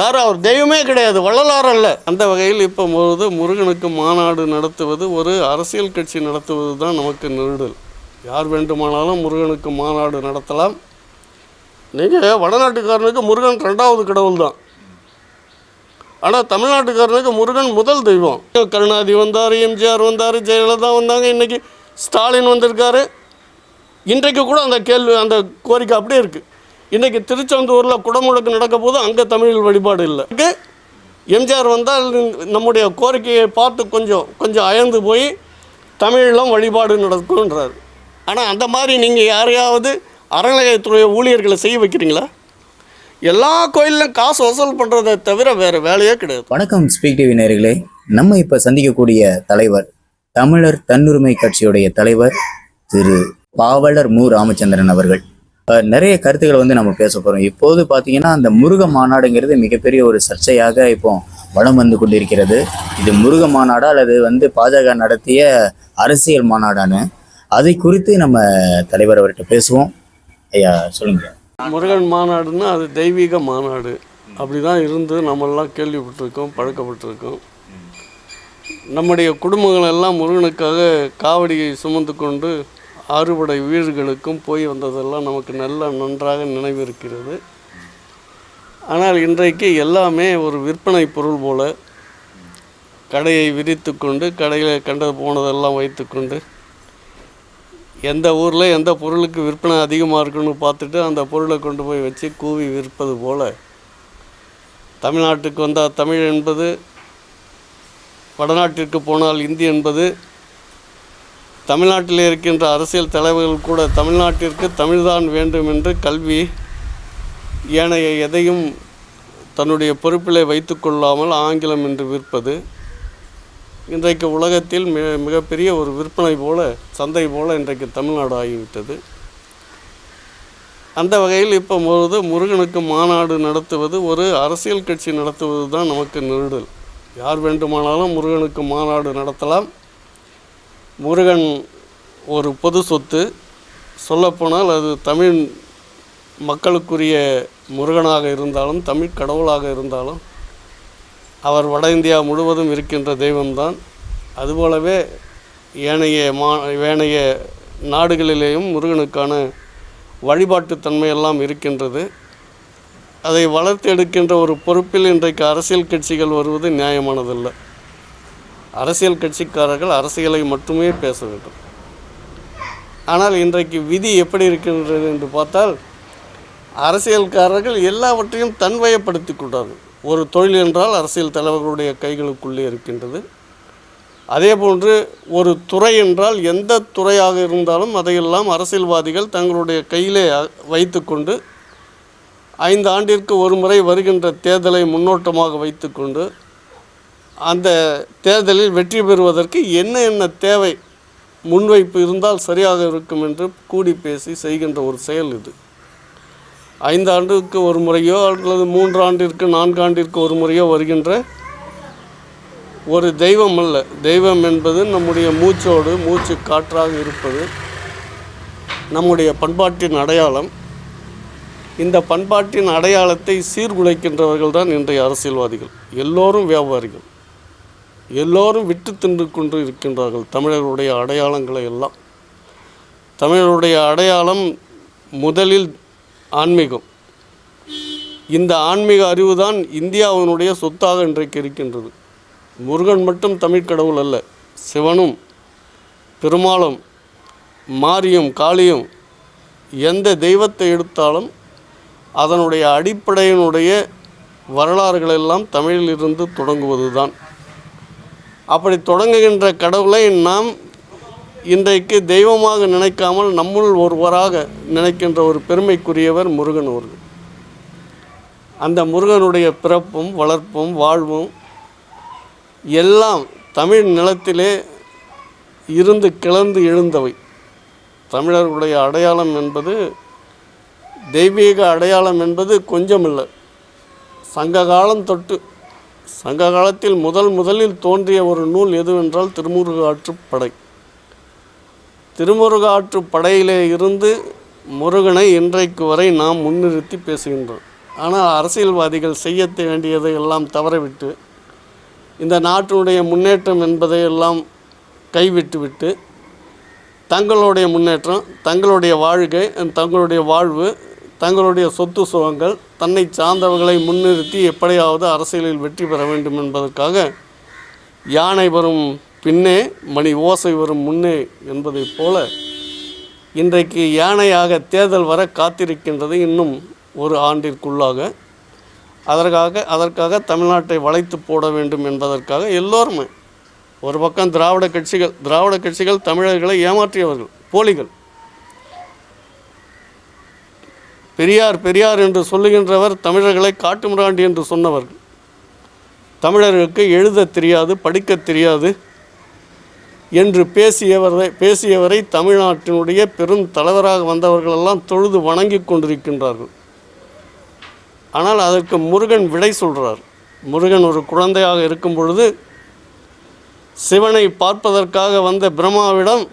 யாரும் அவர் தெய்வமே கிடையாது வள்ளலார் அல்ல அந்த வகையில் இப்போ பொழுது முருகனுக்கு மாநாடு நடத்துவது ஒரு அரசியல் கட்சி நடத்துவது தான் நமக்கு நெருடல். யார் வேண்டுமானாலும் முருகனுக்கு மாநாடு நடத்தலாம். நீங்கள் வடநாட்டுக்காரனுக்கு முருகன் ரெண்டாவது கடவுள் தான். ஆனால் தமிழ்நாட்டுக்காரனுக்கு முருகன் முதல் தெய்வம். கருணாநிதி வந்தார் எம்ஜிஆர் வந்தார் ஜெயலலிதா வந்தாங்க இன்றைக்கி ஸ்டாலின் வந்திருக்காரு. இன்றைக்கு கூட அந்த கேள்வி அந்த கோரிக்கை அப்படியே இருக்குது இன்றைக்கி திருச்செந்தூரில் குடமுழக்கு நடக்க போது அங்கே தமிழ் வழிபாடு இல்லை. எம்ஜிஆர் வந்தால் நம்முடைய கோரிக்கையை பார்த்து கொஞ்சம் கொஞ்சம் அயர்ந்து போய் தமிழிலும் வழிபாடு நடக்கும்ன்றார். ஆனால் அந்த மாதிரி நீங்கள் யாரையாவது அறநிலையத்துறை ஊழியர்களை செய்ய வைக்கிறீங்களா? எல்லா கோயிலும் காசு வசூல் பண்ணுறதை தவிர வேறு வேலையே கிடையாது. வணக்கம் ஸ்பீக் டிவி நேர்களே நம்ம இப்போ சந்திக்கக்கூடிய தலைவர் தமிழர் தன்னுரிமை கட்சியுடைய தலைவர் திரு பாவலர் மு. ராமச்சந்திரன் அவர்கள். நிறைய கருத்துக்களை வந்து நம்ம பேச போகிறோம் இப்போது பார்த்தீங்கன்னா அந்த முருக மாநாடுங்கிறது மிகப்பெரிய ஒரு சர்ச்சையாக இப்போ வளம் வந்து கொண்டிருக்கிறது. இது முருக மாநாடா அல்லது வந்து பாஜக நடத்திய அரசியல் மாநாடான்னு. அதை குறித்து நம்ம தலைவர் அவர்கிட்ட பேசுவோம். ஐயா சொல்லுங்க. முருகன் மாநாடுன்னா அது தெய்வீக மாநாடு. அப்படி தான் இருந்து நம்மெல்லாம் கேள்விப்பட்டிருக்கோம் பழக்கப்பட்டிருக்கோம். நம்முடைய குடும்பங்கள் எல்லாம் முருகனுக்காக காவடியை சுமந்து கொண்டு அறுபடை வீடுகளுக்கும் போய் வந்ததெல்லாம் நமக்கு நல்ல நன்றாக நினைவிருக்கிறது. ஆனால் இன்றைக்கு எல்லாமே ஒரு விற்பனை பொருள் போல கடையை விரித்து கொண்டு கடையில் கண்டது போனதெல்லாம் வைத்துக்கொண்டு எந்த ஊரில் எந்த பொருளுக்கு விற்பனை அதிகமாக இருக்குன்னு பார்த்துட்டு அந்த பொருளை கொண்டு போய் வச்சு கூவி விற்பது போல் தமிழ்நாட்டுக்கு வந்தால் தமிழ் என்பது வடநாட்டிற்கு போனால் இந்தி என்பது தமிழ்நாட்டில் இருக்கின்ற அரசியல் தலைவர்கள் கூட தமிழ்நாட்டிற்கு தமிழ்தான் வேண்டும் என்று கல்வி ஏனைய எதையும் தன்னுடைய பொறுப்பிலே வைத்துக்கொள்ளாமல் ஆங்கிலம் என்று விற்பது இன்றைக்கு உலகத்தில் மிக மிகப்பெரிய ஒரு விற்பனை போல சந்தை போல இன்றைக்கு தமிழ்நாடு ஆகிவிட்டது. அந்த வகையில் இப்போ பொழுது முருகனுக்கு மாநாடு நடத்துவது ஒரு அரசியல் கட்சி நடத்துவது தான் நமக்கு நெருடல். யார் வேண்டுமானாலும் முருகனுக்கு மாநாடு நடத்தலாம். முருகன் ஒரு பொது சொத்து. சொல்லப்போனால் அது தமிழ் மக்களுக்குரிய முருகனாக இருந்தாலும் தமிழ் கடவுளாக இருந்தாலும் அவர் வட இந்தியா முழுவதும் இருக்கின்ற தெய்வம்தான். அதுபோலவே ஏனைய மா ஏனைய நாடுகளிலேயும் முருகனுக்கான வழிபாட்டுத் தன்மையெல்லாம் இருக்கின்றது. அதை வளர்த்து எடுக்கின்ற ஒரு பொறுப்பில் இன்றைக்கு அரசியல் கட்சிகள் வருவது நியாயமானதல்ல. அரசியல் கட்சிக்காரர்கள் அரசியலை மட்டுமே பேச வேண்டும். ஆனால் இன்றைக்கு விதி எப்படி இருக்கின்றது என்று பார்த்தால் அரசியல்காரர்கள் எல்லாவற்றையும் தன்வயப்படுத்தி கொண்டார்கள். ஒரு தொழில் என்றால் அரசியல் தலைவர்களுடைய கைகளுக்குள்ளே இருக்கின்றது. அதே போன்று ஒரு துறை என்றால் எந்த துறையாக இருந்தாலும் அதையெல்லாம் அரசியல்வாதிகள் தங்களுடைய கையிலே வைத்துக்கொண்டு ஐந்து ஆண்டிற்கு ஒரு முறை வருகின்ற தேர்தலை முன்னோட்டமாக வைத்துக்கொண்டு அந்த தேர்தலில் வெற்றி பெறுவதற்கு என்ன என்ன தேவை முன்வைப்பு இருந்தால் சரியாக இருக்கும் என்று கூடி பேசி செய்கின்ற ஒரு செயல் இது. ஐந்து ஆண்டுக்கு ஒரு முறையோ அல்லது மூன்று ஆண்டிற்கு ஒரு முறையோ வருகின்ற ஒரு தெய்வம் அல்ல. தெய்வம் என்பது நம்முடைய மூச்சோடு மூச்சு காற்றாக இருப்பது நம்முடைய பண்பாட்டின் அடையாளம். இந்த பண்பாட்டின் அடையாளத்தை சீர்குலைக்கின்றவர்கள் தான் இன்றைய அரசியல்வாதிகள். எல்லோரும் வியாபாரிகள். எல்லோரும் விட்டு தின்று கொண்டு இருக்கின்றார்கள் தமிழர்களுடைய அடையாளங்களை எல்லாம். தமிழருடைய அடையாளம் முதலில் ஆன்மீகம். இந்த ஆன்மீக அறிவு தான் இந்தியாவினுடைய சொத்தாக இன்றைக்கு இருக்கின்றது. முருகன் மட்டும் தமிழ் கடவுள் அல்ல சிவனும் பெருமாளும் மாரியும் காளியும் எந்த தெய்வத்தை எடுத்தாலும் அதனுடைய அடிப்படையினுடைய வரலாறுகள் எல்லாம் தமிழிலிருந்து தொடங்குவது தான் அப்படி தொடங்குகின்ற கடவுளை நாம் இன்றைக்கு தெய்வமாக நினைக்காமல் நம்முள் ஒருவராக நினைக்கின்ற ஒரு பெருமைக்குரியவர் முருகன் அவர்கள். அந்த முருகனுடைய பிறப்பும் வளர்ப்பும் வாழ்வும் எல்லாம் தமிழ் நிலத்திலே இருந்து கிளந்து எழுந்தவை. தமிழர்களுடைய அடையாளம் என்பது தெய்வீக அடையாளம் என்பது கொஞ்சமில்லை. சங்க காலம் தொட்டு சங்க காலத்தில் முதல் முதலில் தோன்றிய ஒரு நூல் எதுவென்றால் திருமுருகாற்றுப் படை. திருமுருகாற்று படையிலே இருந்து முருகனை இன்றைக்கு வரை நாம் முன்னிறுத்தி பேசுகின்றோம். ஆனால் அரசியல்வாதிகள் செய்ய வேண்டியதை எல்லாம் தவறவிட்டு இந்த நாட்டினுடைய முன்னேற்றம் என்பதை எல்லாம் கைவிட்டுவிட்டு தங்களுடைய முன்னேற்றம் தங்களுடைய வாழ்க்கை தங்களுடைய வாழ்வு தங்களுடைய சொத்து சுகங்கள் தன்னை சார்ந்தவர்களை முன்னிறுத்தி எப்படியாவது அரசியலில் வெற்றி பெற வேண்டும் என்பதற்காக யானை வரும் பின்னே மணி ஓசை வரும் முன்னே என்பதைப் போல இன்றைக்கு யானையாக தேர்தல் வர காத்திருக்கின்றது இன்னும் ஒரு ஆண்டிற்குள்ளாக. அதற்காக அதற்காக தமிழ்நாட்டை வளைத்து போட வேண்டும் என்பதற்காக எல்லோருமே ஒரு பக்கம் திராவிட கட்சிகள் திராவிட கட்சிகள் தமிழர்களை ஏமாற்றியவர்கள் போலிகள் பெரியார் பெரியார் என்று சொல்லுகின்றவர் தமிழர்களை காட்டுமிராண்டி என்று சொன்னவர் தமிழர்களுக்கு எழுத தெரியாது படிக்க தெரியாது என்று பேசியவரை பேசியவரை தமிழ்நாட்டினுடைய பெரும் தலைவராக வந்தவர்களெல்லாம் தொழுது வணங்கி கொண்டிருக்கின்றார்கள். ஆனால் அதற்கு முருகன் விடை சொல்கிறார் முருகன் ஒரு குழந்தையாக இருக்கும் பொழுது சிவனை பார்ப்பதற்காக வந்த பிரம்மாவிடம்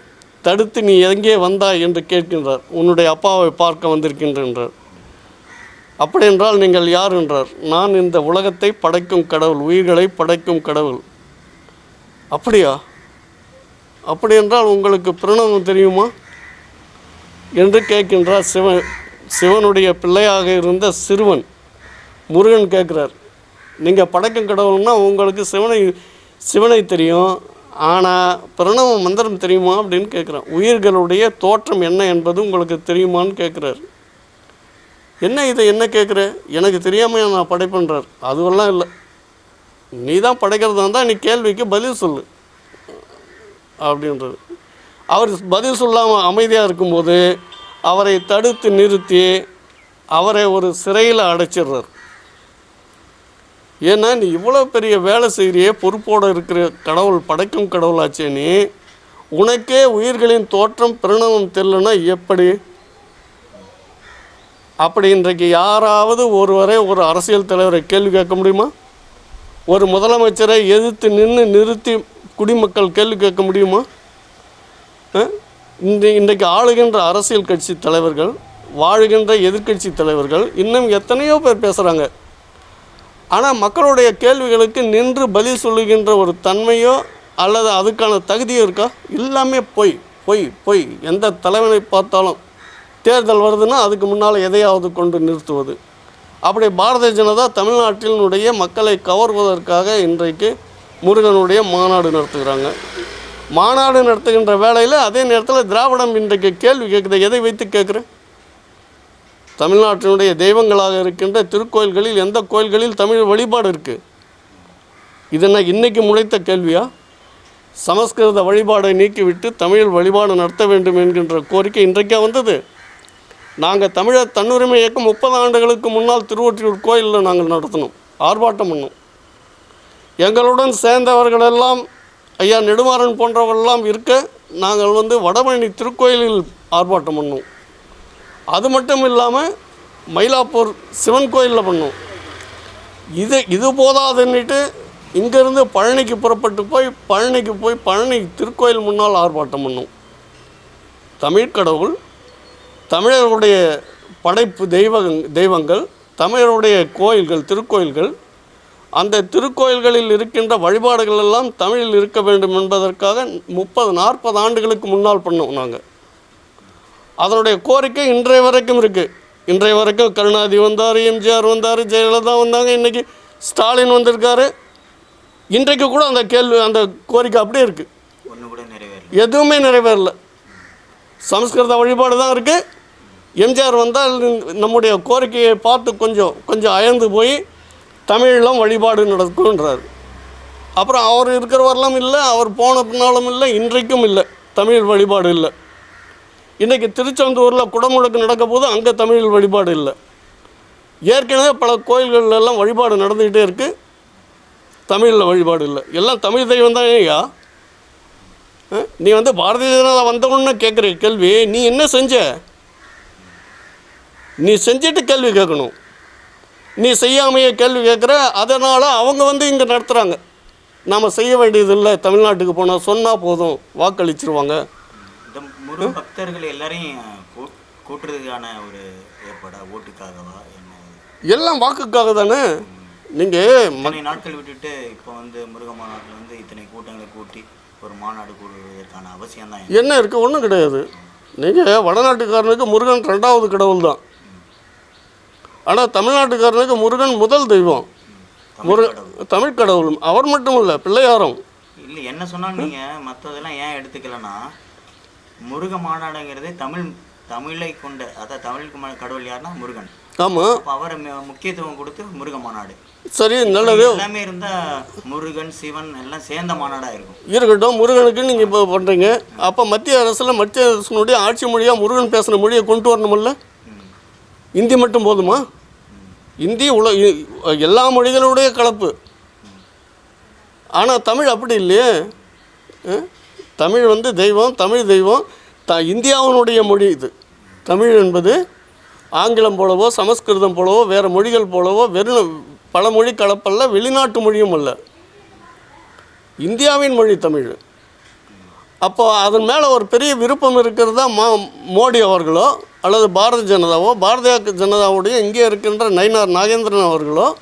தடுத்து நீ எங்கே வந்தாய் என்று கேட்கின்றார். உன்னுடைய அப்பாவை பார்க்க வந்திருக்கின்றார் அப்படியென்றால் நீங்கள் யார் என்றார். நான் இந்த உலகத்தை படைக்கும் கடவுள் உயிர்களை படைக்கும் கடவுள். அப்படியா? அப்படி என்றால் உங்களுக்கு பிரணவம் தெரியுமா? என்று கேட்கின்றார் சிவன் சிவனுடைய பிள்ளையாக இருந்த சிறுவன். முருகன் கேட்குறார். நீங்கள் படைக்கும் கடவுள்னா உங்களுக்கு சிவனை சிவனை தெரியும். ஆனால் பிரணவ மந்திரம் தெரியுமா அப்படின்னு கேட்குறான் உயிர்களுடைய தோற்றம் என்ன என்பது உங்களுக்கு தெரியுமான்னு கேட்குறாரு என்ன இதை என்ன கேட்குற எனக்கு தெரியாமல் நான் படைப்பேன்றார் அதுவெல்லாம் இல்லை. நீ தான் படைக்கிறதா இருந்தால் நீ கேள்விக்கு பதில் சொல்லு. அப்படின்றது அவர் பதில் சொல்லாமல் அமைதியாக இருக்கும்போது அவரை தடுத்து நிறுத்தி அவரை ஒரு சிறையில் அடைச்சிடுறார். ஏன்னா நீ இவ்வளோ பெரிய வேலை செய்கிறியே பொறுப்போடு இருக்கிற கடவுள் படைக்கும் கடவுளாச்சே நீ. உனக்கே உயிர்களின் தோற்றம் பிரணவம் தெரிலனா எப்படி? அப்படி இன்றைக்கு யாராவது ஒருவரை ஒரு அரசியல் தலைவரை கேள்வி கேட்க முடியுமா? ஒரு முதலமைச்சரை எதிர்த்து நின்று நிறுத்தி குடிமக்கள் கேள்வி கேட்க முடியுமா? இன்றை இன்றைக்கு ஆளுகின்ற அரசியல் கட்சி தலைவர்கள் வாழுகின்ற எதிர்க்கட்சி தலைவர்கள் இன்னும் எத்தனையோ பேர் பேசுகிறாங்க ஆனால் மக்களுடைய கேள்விகளுக்கு நின்று பதில் சொல்லுகின்ற ஒரு தன்மையோ அல்லது அதுக்கான தகுதியோ இருக்கா? எல்லாமே பொய் பொய் பொய். எந்த தலைவனை பார்த்தாலும் தேர்தல் வருதுன்னா அதுக்கு முன்னால் எதையாவது கொண்டு நிறுத்துவது. அப்படி பாரதிய ஜனதா தமிழ்நாட்டினுடைய மக்களை கவர்வதற்காக இன்றைக்கு முருகனுடைய மாநாடு நடத்துகிறாங்க. மாநாடு நடத்துகின்ற வேளையில் அதே நேரத்தில் திராவிடம் இன்றைக்கு கேள்வி கேட்குது எதை வைத்து கேட்குறேன் தமிழ்நாட்டினுடைய தெய்வங்களாக இருக்கின்ற திருக்கோயில்களில் எந்த கோயில்களில் தமிழ் வழிபாடு இருக்குது இதனை இன்றைக்கு முளைத்த கேள்வியா? சமஸ்கிருத வழிபாடை நீக்கிவிட்டு தமிழ் வழிபாடு நடத்த வேண்டும் என்கின்ற கோரிக்கை இன்றைக்கே வந்தது. நாங்கள் தமிழர் தன்னுரிமை இயக்கம் முப்பது ஆண்டுகளுக்கு முன்னால் திருவொற்றியூர் கோயிலில் நாங்கள் நடத்தினோம் ஆர்ப்பாட்டம் பண்ணோம். எங்களுடன் சேர்ந்தவர்களெல்லாம் ஐயா நெடுமாறன் போன்றவர்களெல்லாம் இருக்க நாங்கள் வந்து வடபழனி திருக்கோயிலில் ஆர்ப்பாட்டம் பண்ணோம். அது மட்டும் இல்லாமல் மயிலாப்பூர் சிவன் கோயிலில் பண்ணோம். இது இது போதாதுன்னுட்டு இங்கேருந்து பழனிக்கு புறப்பட்டு போய் பழனிக்கு போய் பழனி திருக்கோயில் முன்னால் ஆர்ப்பாட்டம் பண்ணோம். தமிழ் கடவுள் தமிழருடைய படைப்பு தெய்வ தெய்வங்கள் தமிழருடைய கோயில்கள் திருக்கோயில்கள் அந்த திருக்கோயில்களில் இருக்கின்ற வழிபாடுகள் எல்லாம் தமிழில் இருக்க வேண்டும் என்பதற்காக முப்பது நாற்பது ஆண்டுகளுக்கு முன்னால் பண்ணோம் நாங்கள் அதனுடைய கோரிக்கை இன்றைய வரைக்கும் இருக்குது இன்றைய வரைக்கும் கருணாநிதி வந்தார் எம்ஜிஆர் வந்தார் ஜெயலலிதா வந்தாங்க இன்றைக்கி ஸ்டாலின் வந்திருக்காரு. இன்றைக்கு கூட அந்த கேள்வி அந்த கோரிக்கை அப்படியே இருக்குது எதுவுமே நிறைவேறல. சமஸ்கிருத வழிபாடு தான் இருக்குது எம்ஜிஆர் வந்தால் நம்முடைய கோரிக்கையை பார்த்து கொஞ்சம் கொஞ்சம் அயர்ந்து போய் தமிழெலாம் வழிபாடு நடக்கும்ன்றார். அப்புறம் அவர் இருக்கிறவரெல்லாம் இல்லை அவர் போன பின்னாலும் இல்லை இன்றைக்கும் இல்லை. தமிழ் வழிபாடு இல்லை. இன்றைக்கி திருச்செந்தூரில் குடமுழுக்கு நடக்க போது அங்கே தமிழில் வழிபாடு இல்லை. ஏற்கனவே பல கோயில்கள்ல எல்லாம் வழிபாடு நடந்துக்கிட்டே இருக்குது தமிழில் வழிபாடு இல்லை. எல்லாம் தமிழ் தெய்வம் தான் ஐயா? நீ வந்து பாரதிய ஜனதா வந்தவொன்னு கேட்குற கேள்வி. நீ என்ன செஞ்ச? நீ செஞ்சுட்டு கேள்வி கேட்கணும் நீ செய்யாமையே கேள்வி கேட்குற அதனால் அவங்க வந்து இங்கே நடத்துகிறாங்க நாம் செய்ய வேண்டியதில்லை தமிழ்நாட்டுக்கு போனால் சொன்னால் போதும். வாக்களிச்சிருவாங்க. முரு பக்தர்கள் எல்லாரையும் கூட்டுறதுக்கான ஒரு ஏற்பாடா? ஓட்டுக்காகவா? என்ன? எல்லாம் வாக்குக்காக தானே? நீங்கள் இத்தனை நாட்கள் விட்டுட்டு இப்போ வந்து முருக மாநாட்டில் வந்து இத்தனை கூட்டங்களை கூட்டி ஒரு மாநாடு கூடுவதற்கான அவசியம் தான் என்ன இருக்குது ஒன்றும் கிடையாது. நீங்கள் வடநாட்டுக்காரனுக்கு முருகன் ரெண்டாவது கடவுள் தான். ஆனால் தமிழ்நாட்டுக்காரனுக்கு முருகன் முதல் தெய்வம். முரு தமிழ் கடவுள். அவர் மட்டும் இல்லை பிள்ளையாரும். இல்லை என்ன சொன்னாலும் நீங்கள் மற்றதெல்லாம் ஏன் எடுத்துக்கலன்னா முருக மாநாடுங்கிறதே தமிழ் தமிழை கொண்ட அதாவது தமிழுக்கு ம- கடவுள் யாருன்னா முருகன். ஆமாம் அவரை முக்கியத்துவம் கொடுத்து முருக மாநாடு. சரி நல்லது. எல்லாமே இருந்தா முருகன் சிவன் எல்லாம் சேர்ந்த மாநாடா இருக்கும். இருக்கட்டும் முருகனுக்கு நீங்கள் இப்போ பண்ணுறீங்க அப்போ மத்திய அரசில் மத்திய அரசினுடைய ஆட்சி மொழியாக முருகன் பேசுகிற மொழியை கொண்டு வரணுமில்ல? ம். இந்தி மட்டும் போதுமா? இந்தி உல எல்லா மொழிகளுடைய கலப்பு. ஆனால் தமிழ் அப்படி இல்லையே? தமிழ் வந்து தெய்வம் தமிழ் தெய்வம் த இந்தியாவினுடைய மொழி இது. தமிழ் என்பது ஆங்கிலம் போலவோ சமஸ்கிருதம் போலவோ வேறு மொழிகள் போலவோ வெறும் பல மொழி கலப்பல்ல வெளிநாட்டு மொழியும் அல்ல. இந்தியாவின் மொழி தமிழ். அப்போ அதன் மேலே ஒரு பெரிய விருப்பம் இருக்கிறதா மா மோடி அவர்களோ அல்லது பாரதிய ஜனதாவோ பாரதிய ஜனதாவுடைய இங்கே இருக்கின்ற நயினார் நாகேந்திரன் அவர்களோ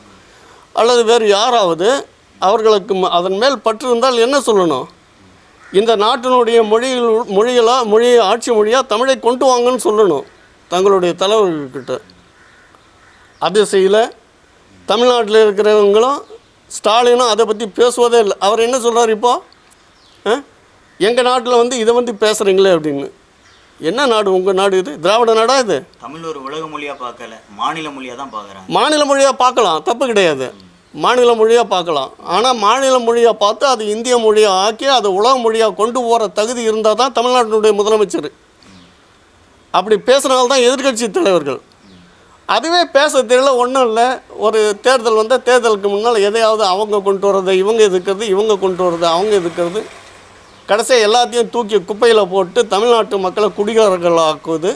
அல்லது வேறு யாராவது அவர்களுக்கு ம- அதன் மேல் பற்று இருந்தால் என்ன சொல்லணும்? இந்த நாட்டினுடைய மொழிகள் மொழிகளாக மொழி ஆட்சி மொழியாக தமிழை கொண்டு வாங்கன்னு சொல்லணும் தங்களுடைய தலைவர்கள்கிட்ட. அது செய்யல தமிழ்நாட்டில் இருக்கிறவங்களும் ஸ்டாலினும் அதை பற்றி பேசுவதே இல்லை. அவர் என்ன சொல்கிறார் இப்போ? எங்கள் நாட்டில் வந்து இதை வந்து பேசுகிறீங்களே அப்படின்னு. என்ன நாடு உங்கள் நாடு இது? திராவிட நாடா இது? தமிழ் ஒரு உலக மொழியா பார்க்கல மாநில மொழியா தான் பார்க்கறாங்க. மாநில மொழியாக பார்க்கலாம் தப்பு கிடையாது. மாநில மொழியாக பார்க்கலாம். ஆனால் மாநில மொழியாக பார்த்து அது இந்திய மொழியாக ஆக்கி அதை உலக மொழியாக கொண்டு போகிற தகுதி இருந்தால் தான் தமிழ்நாட்டினுடைய முதலமைச்சர். அப்படி பேசுனால்தான் தான் எதிர்க்கட்சி தலைவர்கள். அதுவே பேச தெரியல ஒன்றும் இல்லை. ஒரு தேர்தல் வந்தால் தேர்தலுக்கு முன்னால் எதையாவது அவங்க கொண்டு வர்றது இவங்க எதுக்கிறது இவங்க கொண்டு வர்றது அவங்க எதுக்கிறது கடைசியாக எல்லாத்தையும் தூக்கி குப்பையில் போட்டு தமிழ்நாட்டு மக்களை குடிகாரர்கள் ஆக்குவது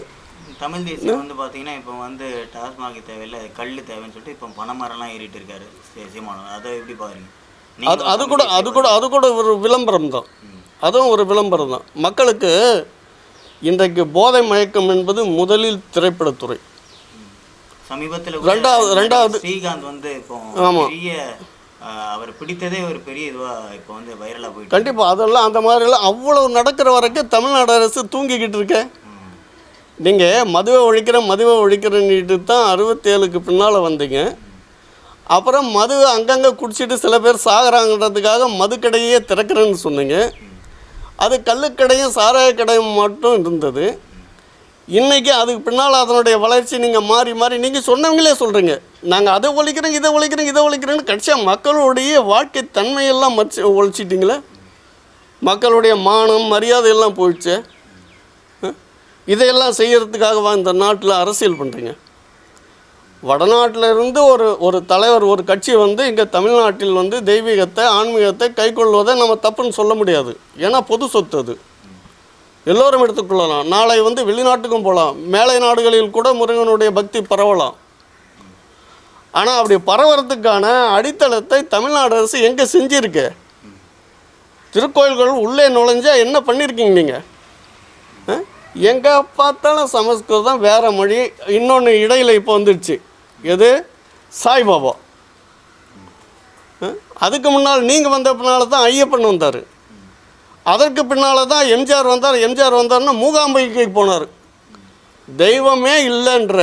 தமிழ் தேசியம் வந்து பார்த்தீங்கன்னா இப்போ வந்து டாஸ்மாக் தேவையில்ல கல் தேவைன்னு சொல்லிட்டு இப்போ பனைமரம்லாம் ஏறிட்டு இருக்காரு சீமானவர் அதை எப்படி பாக்குறீங்க? அது அது கூட அது கூட அது கூட ஒரு விளம்பரம் தான். அதுவும் ஒரு விளம்பரம் தான். மக்களுக்கு இன்றைக்கு போதை மயக்கம் என்பது முதலில் திரைப்படத்துறை. சமீபத்தில் ரெண்டாவது- ரெண்டாவது- ஸ்ரீகாந்த் வந்து இப்போ ஆமா. பெரிய ஆஹ், அவர் பிடித்ததே ஒரு பெரிய இதுவா இப்போ வந்து வைரலா போயிட்டு கண்டிப்பாக அதெல்லாம் அந்த மாதிரிலாம் அவ்வளோ நடக்கிற வரைக்கும் தமிழ்நாடு அரசு தூங்கிக்கிட்டு இருக்கேன். நீங்கள் மதுவை ஒழிக்கிறேன் மதுவை ஒழிக்கிறேன்னுட்டு தான் அறுபத்தேழுக்கு பின்னால் வந்தீங்க. அப்புறம் மது அங்கங்கே குடிச்சிட்டு சில பேர் சாகுறாங்கன்றதுக்காக மதுக்கடையே திறக்கிறேன்னு சொன்னீங்க. அது கல்லுக்கடையும் சாராய கடையும் மட்டும் இருந்தது. இன்றைக்கி அதுக்கு பின்னால் அதனுடைய வளர்ச்சி நீங்கள் மாறி மாறி நீங்கள் சொன்னவங்களே சொல்கிறீங்க நாங்கள் அதை ஒழிக்கிறோம் இதை ஒழிக்கிறோம் இதை ஒழிக்கிறோன்னு கடைசியாக மக்களுடைய வாழ்க்கை தன்மையெல்லாம் மச்சு ஒழிச்சிட்டிங்களே? மக்களுடைய மானம் மரியாதையெல்லாம் போயிடுச்சு? இதையெல்லாம் செய்கிறதுக்காகவா இந்த நாட்டில் அரசியல் பண்ணுறீங்க வடநாட்டில் இருந்து ஒரு ஒரு தலைவர் ஒரு கட்சி வந்து இங்கே தமிழ்நாட்டில் வந்து தெய்வீகத்தை ஆன்மீகத்தை கைக்கொள்வதை நம்ம தப்புன்னு சொல்ல முடியாது. ஏன்னா பொது சொத்து அது. எல்லோரும் எடுத்துக்கொள்ளலாம் நாளை வந்து வெளிநாட்டுக்கும் போகலாம் மேலை நாடுகளில் கூட முருகனுடைய பக்தி பரவலாம். ஆனால் அப்படி பரவறதுக்கான அடித்தளத்தை தமிழ்நாடு அரசு எங்கே செஞ்சிருக்கு? திருக்கோயில்கள் உள்ளே நுழைஞ்சா என்ன பண்ணியிருக்கீங்க நீங்கள் எங்கே பார்த்தாலும் சமஸ்கிருதம் வேறு மொழி. இன்னொன்று இடையில் இப்போ வந்துடுச்சு எது? சாய்பாபா. அதுக்கு முன்னால் நீங்கள் வந்த பின்னால் தான் ஐயப்பன் வந்தார். அதற்கு பின்னால் தான் எம்ஜிஆர் வந்தார். எம்ஜிஆர் வந்தார்னா மூகாம்பிகை போனார். தெய்வமே இல்லைன்ற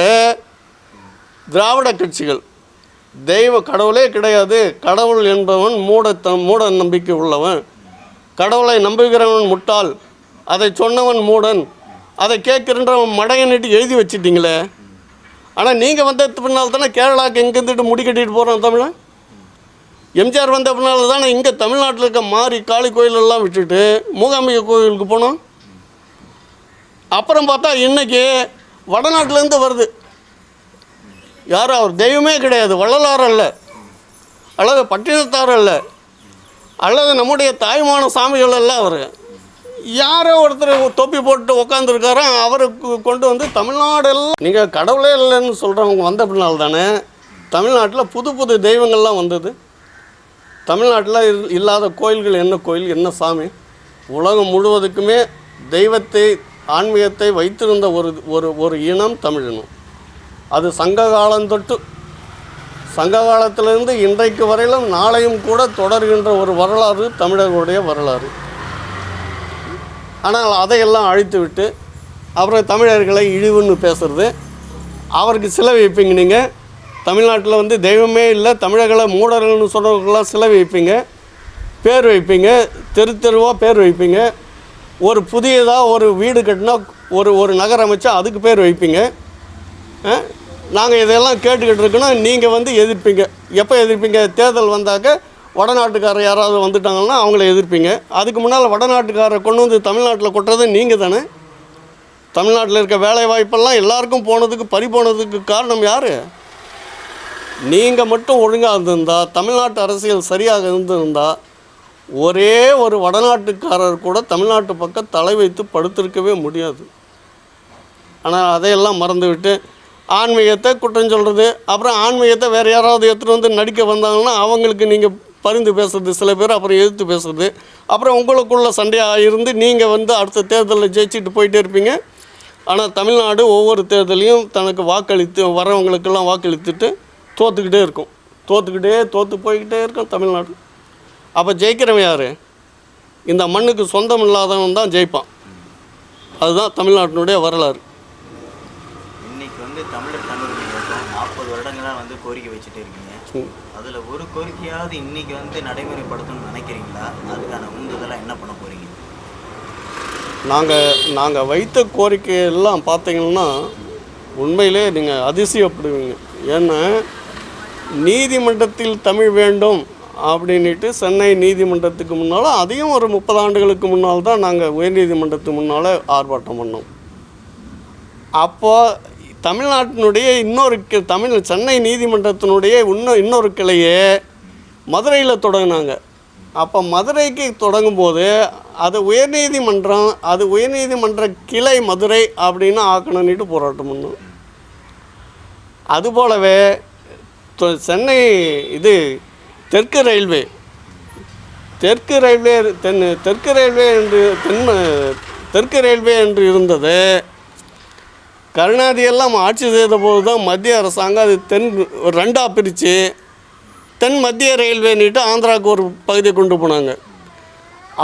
திராவிட கட்சிகள். தெய்வ கடவுளே கிடையாது. கடவுள் என்பவன் மூட மூட நம்பிக்கை உள்ளவன். கடவுளை நம்புகிறவன் முட்டாள். அதை சொன்னவன் மூடன். அதை கேட்குறன்ற மடையன்னுட்டு எழுதி வச்சிட்டிங்களே. ஆனால் நீங்கள் வந்த பின்னால் தானே கேரளாவுக்கு எங்கேருந்துட்டு முடி கட்டிட்டு போகிறோம் தமிழன் எம்ஜிஆர் வந்த பின்னால் தானே இங்கே தமிழ்நாட்டில் இருக்க மாறி காளி கோயிலெல்லாம் விட்டுட்டு மூகாம்பிகை கோயிலுக்கு போனோம். அப்புறம் பார்த்தா இன்னைக்கு வடநாட்டிலேருந்து வருது. யாரும் அவர் தெய்வமே கிடையாது வள்ளலார் அல்ல அல்லது பட்டினத்தார் அல்ல அல்லது நம்முடைய தாய்மான சாமிகள் அல்ல அவர். யாரோ ஒருத்தர் தொப்பி போட்டு உட்காந்துருக்காரோ அவருக்கு கொண்டு வந்து தமிழ்நாடெல்லாம் நீங்கள் கடவுளே இல்லைன்னு சொல்கிறவங்க வந்த பின்னால் தானே தமிழ்நாட்டில் புது புது தெய்வங்கள்லாம் வந்தது. தமிழ்நாட்டில் இல்லாத கோயில்கள் என்ன கோயில் என்ன சாமி? உலகம் முழுவதுக்குமே தெய்வத்தை ஆன்மீகத்தை வைத்திருந்த ஒரு ஒரு ஒரு இனம் தமிழினம் அது சங்க காலம் தொட்டு சங்க காலத்திலிருந்து இன்றைக்கு வரையிலும் நாளையும் கூட தொடர்கின்ற ஒரு வரலாறு தமிழர்களுடைய வரலாறு. ஆனால் அதையெல்லாம் அழித்து விட்டு அப்புறம் தமிழர்களை இழிவுன்னு பேசுறது. அவருக்கு சிலை வைப்பீங்க நீங்கள் தமிழ்நாட்டில் வந்து தெய்வமே இல்லை தமிழர்களை மூடர்கள்னு சொல்கிறவங்களாம் சிலை வைப்பீங்க. பேர் வைப்பீங்க தெரு தெருவாக பேர் வைப்பீங்க. ஒரு புதியதாக ஒரு வீடு கட்டினா ஒரு ஒரு நகர் அமைச்சா அதுக்கு பேர் வைப்பீங்க. நாங்கள் இதெல்லாம் கேட்டுக்கிட்டு இருக்கோன்னா நீங்கள் வந்து எதிர்ப்பீங்க. எப்போ எதிர்ப்பீங்க? தேர்தல் வந்தாக்க வடநாட்டுக்காரர் யாராவது வந்துட்டாங்கன்னா அவங்கள எதிர்ப்பீங்க. அதுக்கு முன்னால் வடநாட்டுக்காரரை கொண்டு வந்து தமிழ்நாட்டில் கொட்டுறது நீங்கள் தானே? தமிழ்நாட்டில் இருக்க வேலை வாய்ப்பெல்லாம் எல்லாருக்கும் போனதுக்கு பறி போனதுக்கு காரணம் யார்? நீங்கள் மட்டும் ஒழுங்காக இருந்திருந்தால் தமிழ்நாட்டு அரசியல் சரியாக இருந்திருந்தால் ஒரே ஒரு வடநாட்டுக்காரர் கூட தமிழ்நாட்டு பக்கம் தலை வைத்து படுத்திருக்கவே முடியாது. ஆனால் அதையெல்லாம் மறந்துவிட்டு ஆன்மீகத்தை குற்றம் சொல்கிறது அப்புறம் ஆன்மீகத்தை வேறு யாராவது எடுத்துகிட்டு வந்து நடிக்க வந்தாங்கன்னா அவங்களுக்கு நீங்கள் பரிந்து பேசுறது சில பேர் அப்புறம் எதிர்த்து பேசுறது. அப்புறம் உங்களுக்குள்ள சண்டையாக இருந்து நீங்கள் வந்து அடுத்த தேர்தலில் ஜெயிச்சுட்டு போயிட்டே இருப்பீங்க. ஆனால் தமிழ்நாடு ஒவ்வொரு தேர்தலையும் தனக்கு வாக்களித்து வரவங்களுக்கெல்லாம் வாக்களித்துட்டு தோற்றுக்கிட்டே இருக்கும். தோற்றுக்கிட்டே தோற்று போய்கிட்டே இருக்கும் தமிழ்நாடு. அப்போ ஜெயிக்கிறவன் யார்? இந்த மண்ணுக்கு சொந்தம் இல்லாதவன் தான் ஜெயிப்பான். அதுதான் தமிழ்நாட்டினுடைய வரலாறு. இன்னைக்கு வந்து தமிழர் நாற்பது வருடங்களா வந்து கோரிக்கை வச்சுட்டு இருக்கீங்க. அதுல ஒரு கோரிக்கையாவது இன்னைக்கு வந்து நடைமுறைப்படுத்தணும்னு நினைக்கிறீங்களா? அதுக்கான உந்துதலா என்ன பண்ண போறீங்க? நாங்கள் நாங்கள் வைத்த கோரிக்கையெல்லாம் பார்த்தீங்கன்னா உண்மையிலே நீங்கள் அதிசயப்படுவீங்க. ஏன்னா நீதிமன்றத்தில் தமிழ் வேண்டும் அப்படின்ட்டு சென்னை நீதிமன்றத்துக்கு முன்னால் அதையும் ஒரு முப்பது ஆண்டுகளுக்கு முன்னால் தான் நாங்கள் உயர்நீதிமன்றத்துக்கு முன்னால் ஆர்ப்பாட்டம் பண்ணோம். அப்போ தமிழ்நாட்டினுடைய இன்னொரு கி- தமிழ் சென்னை நீதிமன்றத்தினுடைய இன்னும் இன்னொரு கிளையே மதுரையில் தொடங்கினாங்க. அப்போ மதுரைக்கு தொடங்கும்போது அது உயர்நீதிமன்றம் அது உயர்நீதிமன்ற கிளை மதுரை அப்படின்னு ஆக்கணும்னுட்டு போராட்டம் பண்ணோம். அதுபோலவே சென்னை இது தெற்கு ரயில்வே. தெற்கு ரயில்வே தென் தெற்கு ரயில்வே என்று தென் தெற்கு ரயில்வே என்று இருந்தது. கருணாதியெல்லாம் ஆட்சி செய்த போது தான் மத்திய அரசாங்கம் அது தென் ஒரு ரெண்டாக பிரித்து தென் மத்திய ரயில்வேன்னுட்டு ஆந்திராவுக்கு ஒரு பகுதியை கொண்டு போனாங்க.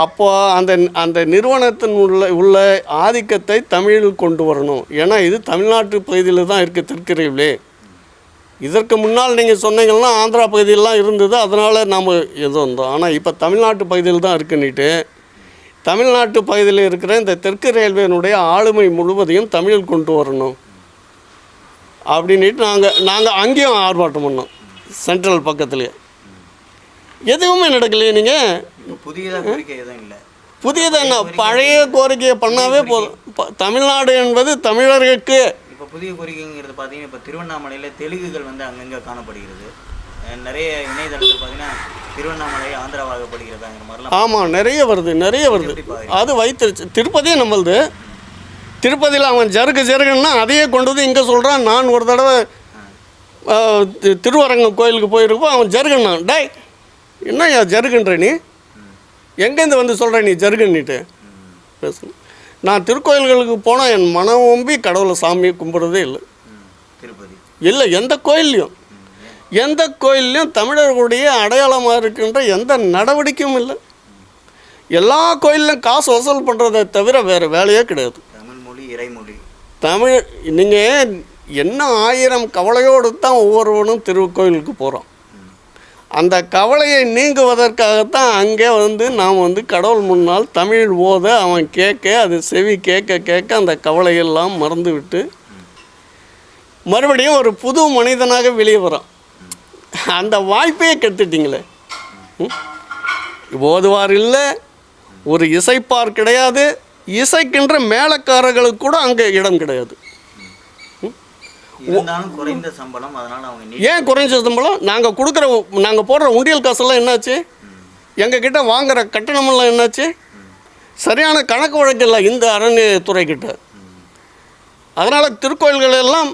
அப்போ அந்த அந்த நிறுவனத்தின் உள்ள உள்ள ஆதிக்கத்தை தமிழில் கொண்டு வரணும். ஏன்னா இது தமிழ்நாட்டு பகுதியில் தான் இருக்குது தெற்கு ரயில்வே இதற்கு முன்னால் நீங்கள் சொன்னீங்கன்னா ஆந்திரா பகுதியிலலாம் இருந்தது அதனால் நாம் எதுவும் இருந்தோம். ஆனால் இப்போ தமிழ்நாட்டு பகுதியில் தான் இருக்குன்னுட்டு தமிழ்நாட்டு பகுதியில் இருக்கிற இந்த தெற்கு ரயில்வேனுடைய ஆளுமை முழுவதையும் தமிழில் கொண்டு வரணும். அப்படின்ட்டு நாங்கள் நாங்கள் அங்கேயும் ஆர்ப்பாட்டம் பண்ணோம் சென்ட்ரல் பக்கத்துலேயே எதுவுமே நடக்கலையே நீங்கள் இப்போ புதியதா கோரிக்கை எதுவும் இல்லை. புதியது என்ன? பழைய கோரிக்கையை பண்ணாவே போதும். தமிழ்நாடு என்பது தமிழர்களுக்கு இப்போ புதிய கோரிக்கைங்கிறது பார்த்தீங்கன்னா இப்போ திருவண்ணாமலையில் தெலுங்குகள் வந்து அங்கங்கே காணப்படுகிறது. நிறைய இணையதளத்தில் பார்த்தீங்கன்னா திருவண்ணாமலை ஆந்திராவாகப்படுகிறதாங்கிற மாதிரிலாம் ஆமாம் நிறைய வருது நிறைய வருது? அது வைத்திருச்சு. திருப்பதியும் நம்மளுது. திருப்பதியில் அவன் ஜருகு ஜருகுன்னா அதையே கொண்டு வந்து இங்கே சொல்கிறான் நான் ஒரு தடவை திருவரங்கம் கோயிலுக்கு போயிருக்கப்போ அவன் ஜருகுன்னான் டேய் என்னய்யா ஜருகுன்ற நீ? எங்கேருந்து வந்து சொல்கிற நீ ஜருகுன்னிட்டு பேசு. நான் திருக்கோயில்களுக்கு போனால் என் மனம் ஒம்பி கடவுளை சாமியை கும்பிட்றதே இல்லை. திருப்பதி. இல்லை எந்த கோயில்லையும். எந்த கோயில்லையும் தமிழர்களுடைய அடையாளமாக இருக்கின்ற எந்த நடவடிக்கையும் இல்லை. எல்லா கோயில்லையும் காசு வசூல் பண்ணுறதை தவிர வேறு வேலையே கிடையாது. தமிழ் மொழி இறைமொழி தமிழ் நீங்கள் என்ன ஆயிரம் கவலையோடு தான் ஒவ்வொருவனும் திருக்கோயிலுக்கு போகிறோம் அந்த கவலையை நீங்குவதற்காகத்தான் அங்கே வந்து நாம் வந்து கடவுள் முன்னால் தமிழ் ஓத அவன் கேட்க அது செவி கேட்க கேட்க அந்த கவலையெல்லாம் மறந்து விட்டு மறுபடியும் ஒரு புது மனிதனாக வெளியே வரான். அந்த வாய்ப்பையே கெடுத்துட்டீங்களே? ஓதுவார் இல்லை ஒரு இசைப்பார் கிடையாது இசைக்கின்ற மேளக்காரர்களுக்கு கூட அங்கே இடம் கிடையாது. குறைந்த சம்பளம் ஏன் குறைஞ்ச சம்பளம்? நாங்கள் கொடுக்குற நாங்கள் போடுற உண்டியல் காசெல்லாம் என்னாச்சு? எங்ககிட்ட வாங்குற கட்டணமெல்லாம் என்னாச்சு? சரியான கணக்கு வழக்கு இல்லை இந்த அறநிலையத்துறை கிட்ட அதனால் திருக்கோயில்கள் எல்லாம்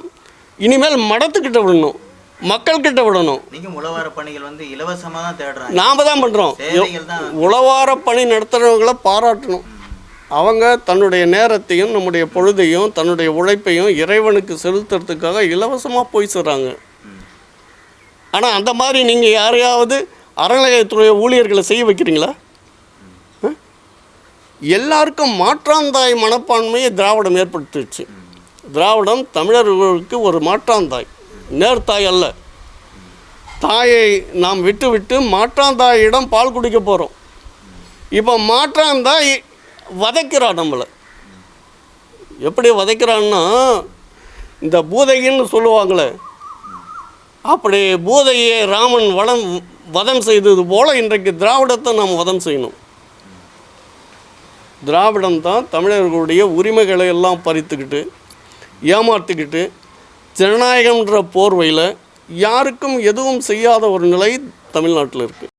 இனிமேல் மடத்துக்கிட்ட விடணும். மக்கள்கிட்ட விடணும். உழவார பணிகள் வந்து இலவசமா தான் தேடுறாங்க. நாம் தான் பண்ணுறோம் உளவார பணி நடத்துகிறவங்கள பாராட்டணும். அவங்க தன்னுடைய நேரத்தையும் நம்முடைய பொழுதையும் தன்னுடைய உழைப்பையும் இறைவனுக்கு செலுத்துறதுக்காக இலவசமாக போய் சேர்றாங்க. ஆனால் அந்த மாதிரி நீங்கள் யாரையாவது அறநிலையத்துறை ஊழியர்களை செய்ய வைக்கிறீங்களா? எல்லாருக்கும் மாற்றாந்தாய் மனப்பான்மையை திராவிடம் ஏற்படுத்திடுச்சு. திராவிடம் தமிழர்களுக்கு ஒரு மாற்றாந்தாய். நேர்த்தாய் அல்ல தாயை நாம் விட்டு விட்டு மாற்றாந்தாயிடம் பால் குடிக்க போகிறோம் இப்போ மாற்றாந்தாய் வதைக்கிறான் நம்மளை. எப்படி வதைக்கிறான்னா இந்த பூதைன்னு சொல்லுவாங்களே அப்படி பூதையை ராமன் வளம் வதம் செய்தது போல் இன்றைக்கு திராவிடத்தை நாம் வதம் செய்யணும். திராவிடம் தான் தமிழர்களுடைய உரிமைகளை எல்லாம் பறித்துக்கிட்டு ஏமாற்றிக்கிட்டு ஜனநாயகம்ன்ற போர்வையில் யாருக்கும் எதுவும் செய்யாத ஒரு நிலை தமிழ்நாட்டில் இருக்குது